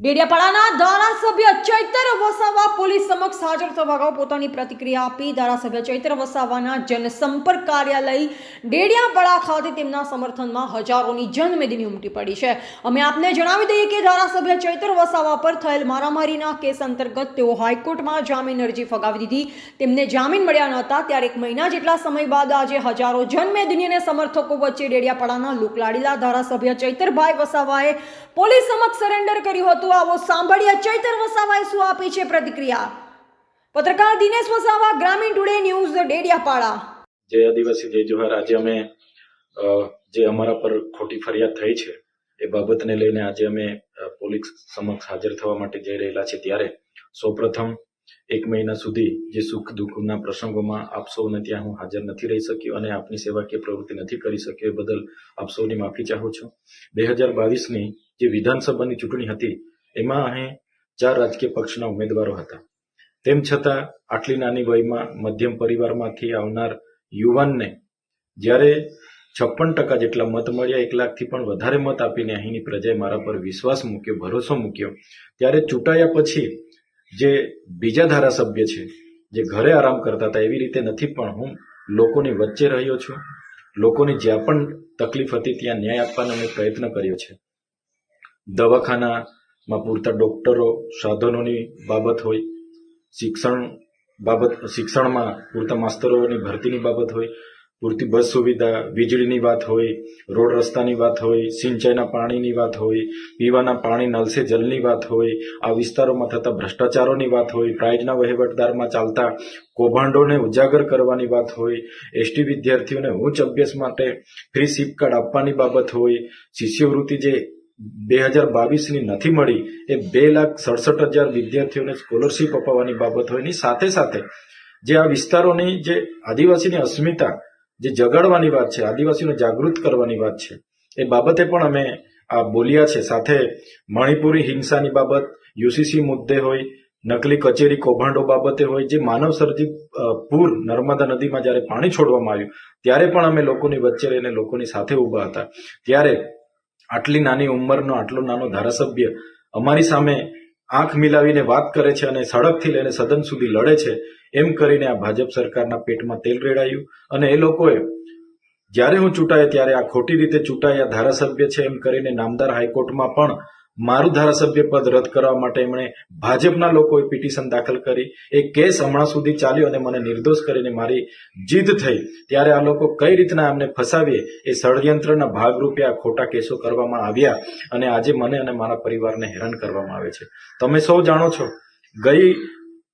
ડેડિયાપાડાના ધારાસભ્ય ચૈતર વસાવા પોલીસ સમક્ષ હાજર થવા પોતાની પ્રતિક્રિયા આપી ધારાસભ્ય ચૈતર વસાવાના જનસંપર્ક કાર્યાલય ડેડિયાપાડા ખાતે તેમના સમર્થનમાં હજારોની જનમેદની ઉમટી પડી છે. અમે આપને જણાવી દઈએ કે ધારાસભ્ય ચૈતર વસાવા પર થયેલ મારામારીના કેસ અંતર્ગત તેઓ હાઈકોર્ટમાં જામીન અરજી ફગાવી દીધી. તેમને જામીન મળ્યા ન હતા ત્યારે એક મહિના જેટલા સમય બાદ આજે હજારો જનમેદની અને સમર્થકો વચ્ચે ડેડિયાપાડાના લોકલાડીલા ધારાસભ્ય ચૈતરભાઈ વસાવાએ પોલીસ સમક્ષ સરેન્ડર કર્યું હતું. આવો સાંભળીએ ચૈતર વસાવાએ શું આપી છે પ્રતિક્રિયા? પત્રકાર દિનેશ વસાવા, ગ્રામીણ ટુડે ન્યૂઝ ડેડિયાપાડા. જય આદિવાસી, જય જોહાર આજે અમે જે અમારા પર ખોટી ફરિયાદ થઈ છે, એ બાબતને લઈને આજે અમે પોલીસ સમક્ષ હાજર થવા માટે જઈ રહેલા છે ત્યારે સૌપ્રથમ એક મહિના સુધી જે સુખ દુઃખના પ્રસંગોમાં આપ સૌને ત્યાં હું હાજર નથી રહી શક્યો અને આપની સેવાકીય પ્રવૃત્તિ નથી કરી શક્યો એ બદલ આપ સૌની માફી ચાહું છું. બે હજાર બાવીસની જે વિધાનસભાની ચૂંટણી હતી એમાં અહીં ચાર રાજકીય પક્ષના ઉમેદવારો હતા. તેમ છતાં, આટલી નાની વયમાં મધ્યમ પરિવારમાંથી આવનાર યુવાનને જ્યારે છપ્પન ટકા જેટલા મત મળ્યા, એક લાખથી પણ વધારે મત આપીને અહીંની પ્રજાએ મારા પર વિશ્વાસ મૂક્યો, ભરોસો મૂક્યો, ત્યારે ચૂંટાયા પછી જે બીજા ધારાસભ્ય છે, જે ઘરે આરામ કરતા હતા, એવી રીતે નથી, પણ હું લોકોની વચ્ચે રહ્યો છું. લોકોની જ્યાં પણ તકલીફ હતી, ત્યાં ન્યાય આપવાનો મેં પ્રયત્ન કર્યો છે. દવાખાનામાં પૂરતા ડોક્ટરો, સાધનોની બાબત હોય, શિક્ષણ બાબત, શિક્ષણમાં પૂરતા માસ્તરોની ભરતીની બાબત હોય, પૂરતી બસ સુવિધા, વીજળીની વાત હોય, રોડ રસ્તાની વાત હોય, સિંચાઈના પાણીની વાત હોય, પીવાના પાણી નલસે જલની વાત હોય, આ વિસ્તારોમાં થતા ભ્રષ્ટાચારોની વાત હોય, પ્રાઇઝના વહીવટદારમાં ચાલતા કૌભાંડોને ઉજાગર કરવાની વાત હોય એસટી વિદ્યાર્થીઓને ઉચ્ચ અભ્યાસ માટે ફ્રી સીપ કાર્ડ આપવાની બાબત હોય, શિષ્યવૃત્તિ જે બે હજાર બાવીસની નથી મળી એ બે લાખ સડસઠ હજાર વિદ્યાર્થીઓને સ્કોલરશીપ અપાવવાની બાબત હોય એની સાથે સાથે જે આ વિસ્તારોની જે આદિવાસીની અસ્મિતા, જે જગાડવાની વાત છે આદિવાસીને જાગૃત કરવાની વાત છે, એ બાબતે પણ અમે આ બોલ્યા છે. સાથે મણિપુરી હિંસાની બાબત, યુસીસી મુદ્દે હોય, નકલી કચેરી કૌભાંડો બાબતે હોય, જે માનવ સર્જિત પૂર નર્મદા નદીમાં જ્યારે પાણી છોડવામાં આવ્યું, ત્યારે પણ અમે લોકોની વચ્ચે રહીને લોકોની સાથે ઊભા હતા. ત્યારે આટલી નાની ઉંમરનો, આટલો નાનો ધારાસભ્ય અમારી સામે આંખ મિલાવીને વાત કરે છે અને સડકથી લઈને સદન સુધી લડે છે, એમ કરીને આ ભાજપ સરકારના પેટમાં તેલ રેડાયું. અને એ લોકોએ જ્યારે હું ચૂંટાયો ત્યારે આ ખોટી રીતે ચૂંટાયા ધારાસભ્ય છે એમ કરીને નામદાર હાઈકોર્ટમાં પણ મારું ધારાસભ્ય પદ રદ કરવા માટે એમણે ભાજપના લોકોએ પિટિશન દાખલ કરી. એ કેસ હમણાં સુધી ચાલ્યો અને મને નિર્દોષ કરીને મારી જીદ થઈ. ત્યારે આ લોકો કઈ રીતના અમને ફસાવીએ એ ષડયંત્રના ભાગરૂપે આ ખોટા કેસો કરવામાં આવ્યા અને આજે મને અને મારા પરિવારને હેરાન કરવામાં આવે છે. તમે સૌ જાણો છો, ગઈ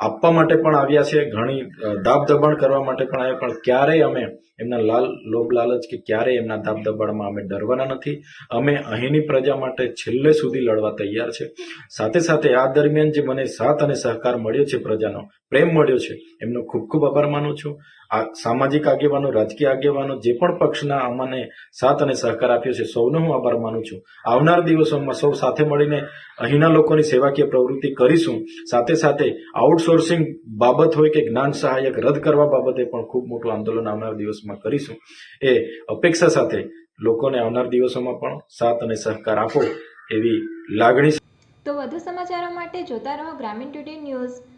આપવા માટે પણ આવ્યા છે, ઘણી દાબ દબાણ કરવા માટે પણ આવ્યા, પણ ક્યારેય અમે એમના લાલ, લોભ લાલચ કે ક્યારેય એમના દાબ દબાણમાં અમે ડરવાના નથી. અમે અહીંની પ્રજા માટે છેલ્લે સુધી લડવા તૈયાર છે. સાથે સાથે આ દરમિયાન જે મને સાથ અને સહકાર મળ્યો છે પ્રજાનો, પ્રેમ મળ્યો છે, એમનો ખૂબ ખૂબ આભાર માનું છું. સામાજિક આગેવાનો, રાજકીય આગેવાનો જે પણ પક્ષના અમને સાથ અને સહકાર આપ્યો છે, સૌનો હું આભાર માનું છું. આવનાર દિવસોમાં સૌ સાથે મળીને અહીંના લોકોની સેવાકીય પ્રવૃત્તિ કરીશું. સાથે સાથે આઉટસોર્સિંગ બાબત હોય કે જ્ઞાન સહાયક રદ કરવા બાબતે પણ ખૂબ મોટું આંદોલન આવનાર દિવસમાં કરીશું. એ અપેક્ષા સાથે લોકોને આવનાર દિવસોમાં પણ સાથ અને સહકાર આપો એવી લાગણી તો વધુ સમાચારો માટે જોતા રહો Gramin today news.